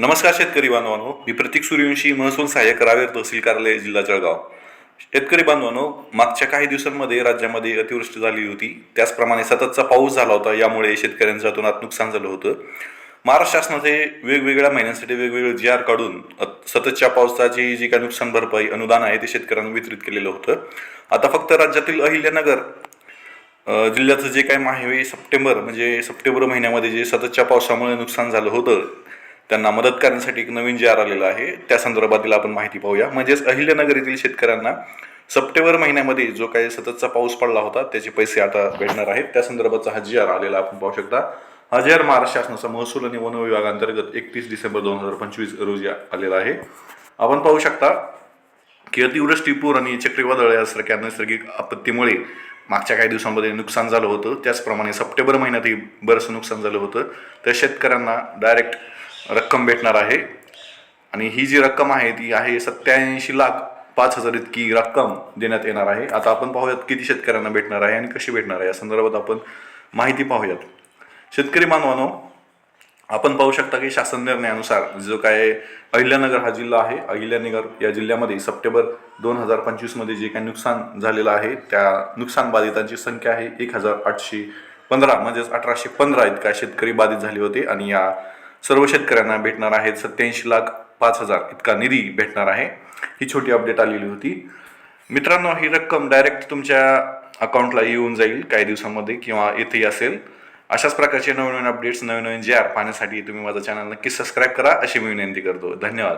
नमस्कार शेतकरी बांधवांनो. मी प्रतीक सूर्यवंशी महसूल सहाय्यक करावे तहसील कार्यालय जिल्हा जळगाव. शेतकरी बांधवांनो मागच्या काही दिवसांमध्ये राज्यामध्ये अतिवृष्टी झाली होती. त्याचप्रमाणे सततचा पाऊस झाला होता. यामुळे शेतकऱ्यांच्या अतोनात नुकसान झालं होतं. महाराष्ट्र शासनाचे वेगवेगळ्या महिन्यांसाठी वेगवेगळे जी आर काढून सततच्या पावसाची जी काही नुकसान भरपाई अनुदान आहे ते शेतकऱ्यांना वितरित केलेलं होतं. आता फक्त राज्यातील अहिल्यानगर जिल्ह्याचं जे काही माहे सप्टेंबर म्हणजे सप्टेंबर महिन्यामध्ये जे सततच्या पावसामुळे नुकसान झालं होतं त्यांना मदत करण्यासाठी एक नवीन जे आर आलेला आहे त्या संदर्भातील आपण माहिती पाहूया. म्हणजेच अहिल्यानगर येथील शेतकऱ्यांना सप्टेंबर महिन्यामध्ये जो काही सततचा पाऊस पडला होता त्याचे पैसे आता भेटणार आहेत. त्या संदर्भाचा हा जी आर आलेला आपण पाहू शकता. हा जी आर महाराष्ट्र शासनाचा महसूल आणि वन विभागांतर्गत एकतीस डिसेंबर दोन हजार पंचवीस रोजी आलेला आहे. आपण पाहू शकता की अतिवृष्टी पूर आणि चक्रीवादळ यासारख्या नैसर्गिक आपत्तीमुळे मागच्या काही दिवसांमध्ये नुकसान झालं होतं. त्याचप्रमाणे सप्टेंबर महिन्यातही बरंच नुकसान झालं होतं. तर शेतकऱ्यांना डायरेक्ट रक्कम भेटणार आहे. आणि ही जी रक्कम आहे ती आहे सत्याऐंशी लाख पाच हजार इतकी रक्कम देण्यात येणार आहे. आता आपण पाहूयात किती शेतकऱ्यांना भेटणार आहे आणि कशी भेटणार आहे. या संदर्भात आपण माहिती पाहूयात. शेतकरी मानवानो आपण पाहू शकता की शासन निर्णयानुसार जो काय अहिल्यानगर हा जिल्हा आहे अहिल्यानगर या जिल्ह्यामध्ये सप्टेंबर दोन हजार पंचवीसमध्ये जे काही नुकसान झालेलं आहे त्या नुकसान बाधितांची संख्या आहे एक हजार आठशे पंधरा म्हणजेच अठराशे पंधरा इतका शेतकरी बाधित झाले होते. आणि या सर्व शेतकऱ्यांना भेटणार आहेत सत्याऐंशी लाख पाच हजार इतका निधी भेटणार आहे. ही छोटी अपडेट आलेली होती. मित्रांनो ही रक्कम डायरेक्ट तुमच्या अकाउंटला येऊन जाईल काही दिवसांमध्ये किंवा येथेही असेल. अशाच प्रकारचे नवीन नवीन अपडेट्स नवीन नवीन जे आर पाहण्यासाठी तुम्ही माझा चॅनल नक्की सबस्क्राईब करा. अशी मी विनंती करतो. धन्यवाद.